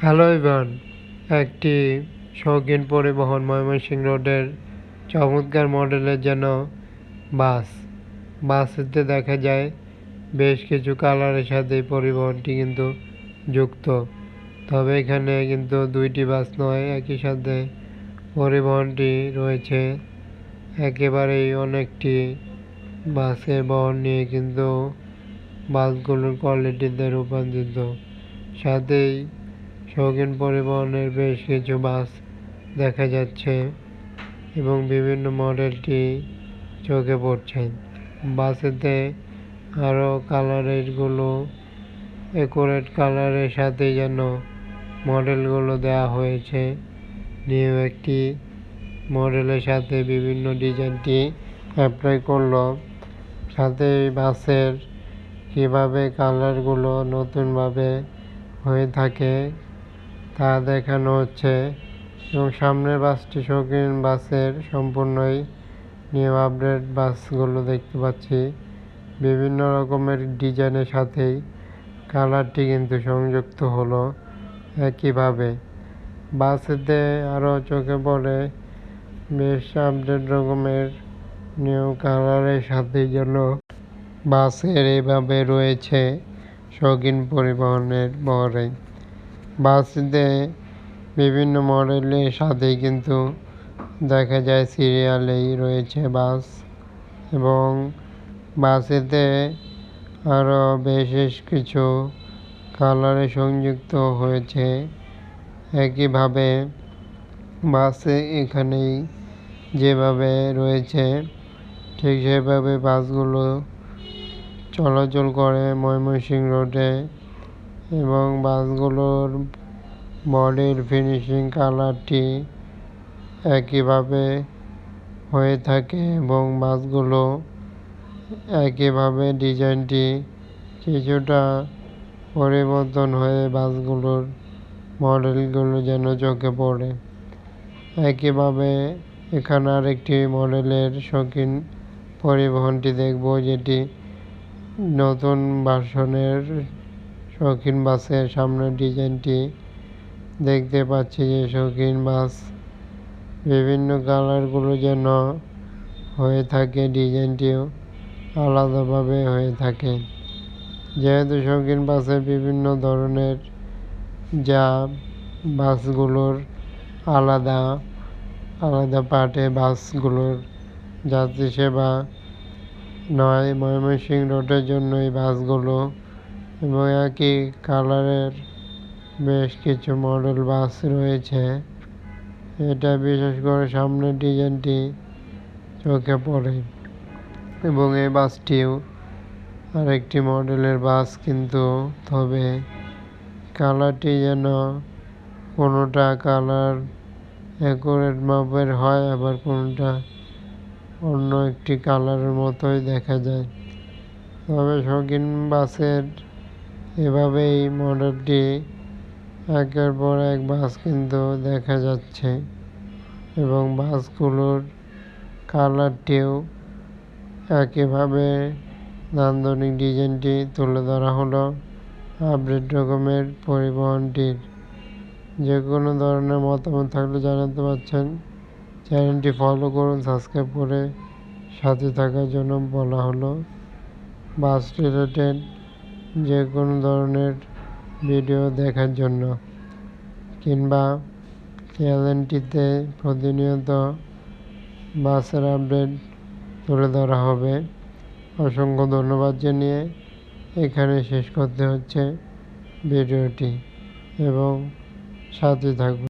Hello Ivan একটি শৌখিন পরিবহন ময়মনসিংহ রোডের চমৎকার মডেলের যেন বাস। বাসেতে দেখা যায়, বেশ কিছু কালারের সাথে পরিবহনটি কিন্তু যুক্ত। তবে এখানে কিন্তু দুইটি বাস নয়, একই সাথে পরিবহনটি রয়েছে। একেবারেই অনেকটি বাসের বহন নিয়ে কিন্তু বাসগুলোর কোয়ালিটিতে রূপান্তরিত। সাথেই শৌখিন পরিবহনের বেশ কিছু বাস দেখা যাচ্ছে এবং বিভিন্ন মডেলটি চোখে পড়ছে। বাসেতে আরও কালারেরগুলো একুরেট কালারের সাথে যেন মডেলগুলো দেওয়া হয়েছে। নিউ একটি মডেলের সাথে বিভিন্ন ডিজাইনটি অ্যাপ্লাই করল। সাথে বাসের কীভাবে কালারগুলো নতুনভাবে হয়ে থাকে তা দেখানো হচ্ছে এবং সামনের বাসটি শৌখিন বাসের সম্পূর্ণই নিউ আপডেট বাসগুলো দেখতে পাচ্ছি। বিভিন্ন রকমের ডিজাইনের সাথেই কালারটি কিন্তু সংযুক্ত হলো একইভাবে। বাসেতে আরও চোখে পড়ে বেশ আপডেট রকমের নিউ কালারের সাথে যেন বাসের এইভাবে রয়েছে শৌখিন পরিবহনের বহরে। বাসেতে বিভিন্ন মডেলের সাথে কিন্তু দেখা যায় সিরিয়ালেই রয়েছে বাস এবং বাসেতে আরও বেশ কিছু কালারে সংযুক্ত হয়েছে। একইভাবে বাসে এখানেই যেভাবে রয়েছে, ঠিক সেভাবে বাসগুলো চলাচল করে ময়মনসিংহ রোডে এবং বাসগুলোর বডির ফিনিশিং কালারটি একইভাবে হয়ে থাকে এবং বাসগুলো একইভাবে ডিজাইনটি কিছুটা পরিবর্তন হয়ে বাসগুলোর মডেলগুলো যেন চোখে পড়ে। একইভাবে এখানে আরেকটি মডেলের শৌখিন পরিবহনটি দেখব যেটি নতুন ভার্সনের শৌখিন বাসের সামনের ডিজাইনটি দেখতে পাচ্ছি যে শৌখিন বাস বিভিন্ন কালারগুলো যেন হয়ে থাকে, ডিজাইনটিও আলাদাভাবে হয়ে থাকে। যেহেতু শৌখিন বাসে বিভিন্ন ধরনের যা বাসগুলোর আলাদা আলাদা পার্টে বাসগুলোর যাত্রী সেবা নয়, ময়মনসিংহ রোডের জন্য এই বাসগুলো এবং একই কালারের বেশ কিছু মডেল বাস রয়েছে। এটা বিশেষ করে সামনের ডিজাইনটি চোখে পড়ে এবং এই বাসটিও আরেকটি মডেলের বাস কিন্তু, তবে কালারটি যেন কোনোটা কালার অ্যাকুরেট মাপের হয়, আবার কোনোটা অন্য একটি কালারের মতোই দেখা যায়। তবে শৌখিন বাসের এভাবেই মডেলটি একের পর এক বাস কিন্তু দেখা যাচ্ছে এবং বাসগুলোর কালারটিও একইভাবে নান্দনিক ডিজাইনটি তুলে ধরা হলো আপডেট রকমের পরিবহনটির। যে কোনো ধরনের মতামত থাকলে জানাতে পারছেন। চ্যানেলটি ফলো করুন, সাবস্ক্রাইব করে সাথে থাকার জন্য বলা হলো বাস রিলেটেড যে কোনো ধরনের ভিডিও দেখার জন্য, কিংবা চ্যানেলটিতে প্রতিনিয়ত বাসের আপডেট তুলে ধরা হবে। অসংখ্য ধন্যবাদ জানিয়ে এখানে শেষ করতে হচ্ছে ভিডিওটি, এবং সাথে থাকবে